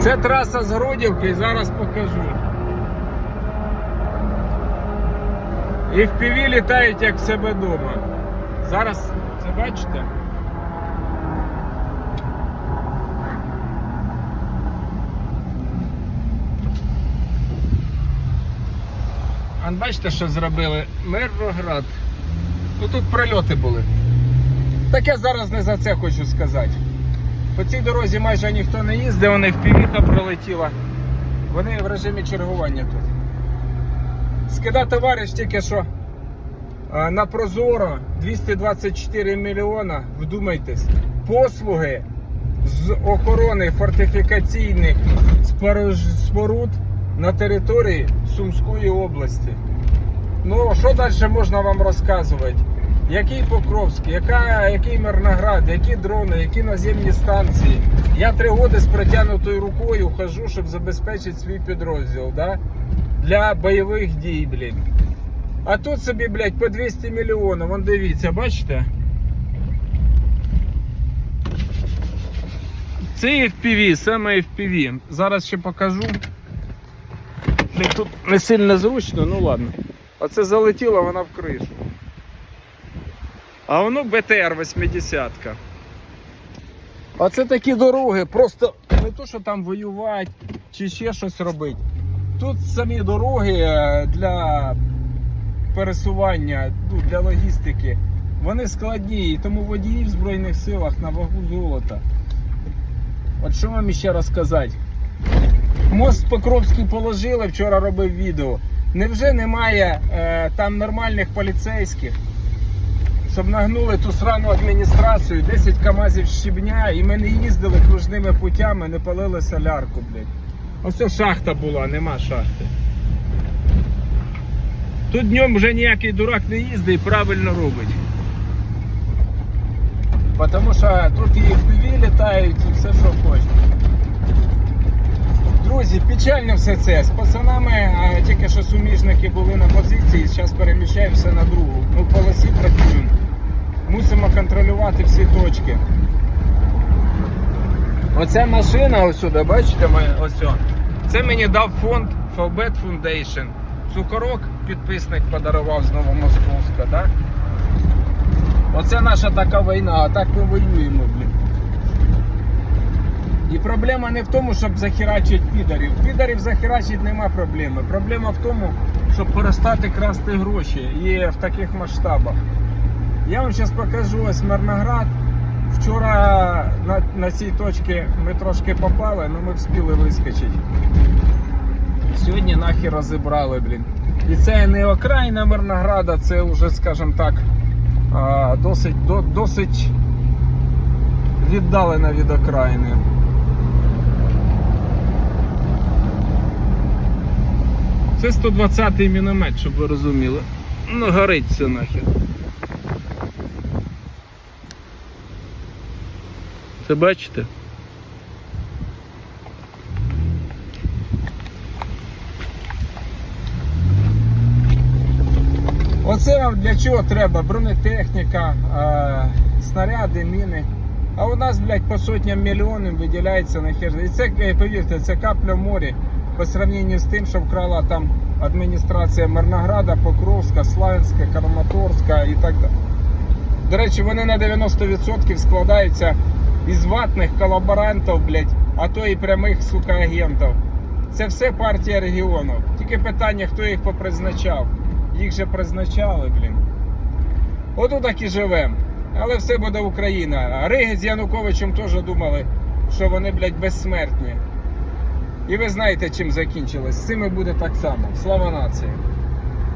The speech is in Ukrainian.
Це траса з Гродівки, зараз покажу. І в піві літають як в себе вдома. Зараз це бачите? А бачите, що зробили? Мирноград. Ну тут прильоти були. Так я зараз не за це хочу сказати. По цій дорозі майже ніхто не їздив, вони в півіха пролетіла. Вони в режимі чергування тут. Скида товариш тільки що на Прозоро 224 мільйона, вдумайтесь, послуги з охорони фортифікаційних споруд на території Сумської області. Ну, що далі можна вам розказувати? Який Покровський, яка, який Мирноград, які дрони, які наземні станції. Я три роки з протягнутою рукою хожу, щоб забезпечити свій підрозділ да? для бойових дій, блін. А тут собі, блядь, по 200 мільйонів. Вон дивіться, бачите? Це FPV, саме FPV. Зараз ще покажу. Тут не сильно зручно, ну ладно. Оце залетіло вона в кришу. А воно БТР 80. Оце такі дороги, просто не то, що там воювати чи ще щось робити. Тут самі дороги е, для пересування, ну, для логістики, вони складні, і тому водії в Збройних силах на вагу золота. От що вам ще розказати? Мост Покровський положили, вчора робив відео. Невже немає е, там нормальних поліцейських, щоб нагнули ту срану адміністрацію, 10 камазів щебня, і ми не їздили кружними путями, не палили солярку, блядь. Ось ось шахта була, нема шахти. Тут днем вже ніякий дурак не їздить і правильно робить. Тому що тут і FPV літають, і все, що хочеш. Друзі, печально все це. З пацанами а, тільки що суміжники були на позиції, зараз переміщаємося на другу. Ми в полосі працюємо. Мусимо контролювати всі точки. Оця машина ось сюди, бачите, ось. Це мені дав фонд Фалбет Foundation. Цукорок підписник подарував з Новомосковська, так? Оце наша така війна, а так ми воюємо, блін. І проблема не в тому, щоб захерачити підарів. Підарів захерачити нема проблеми. Проблема в тому, щоб перестати красти гроші і в таких масштабах. Я вам зараз покажу ось Мирноград. Вчора на, на цій точці ми трошки попали, але ми встигли вискочити. Сьогодні нахер розібрали, блін. І це не окраїна Мирнограда, це вже, скажімо так, досить, досить віддалена від окраїни. Це 120-й міномет, щоб ви розуміли. Ну, горить все нахер. Це бачите? Оце вам для чого треба? Бронетехніка, е, снаряди, міни. А у нас, блядь, по сотням мільйонів виділяється на хер. І це, е, повірте, це капля в морі по сравненню з тим, що вкрала там адміністрація Мирнограда, Покровська, Славянська, Краматорська і так далі. До речі, вони на 90% складаються із ватних колаборантів, блядь, а то і прямих, сука, агентів. Це все партія регіону. Тільки питання, хто їх попризначав. Їх же призначали, блін. Отут так і живемо. Але все буде Україна. Риги з Януковичем теж думали, що вони, блядь, безсмертні. І ви знаєте, чим закінчилось. З цими буде так само. Слава нації!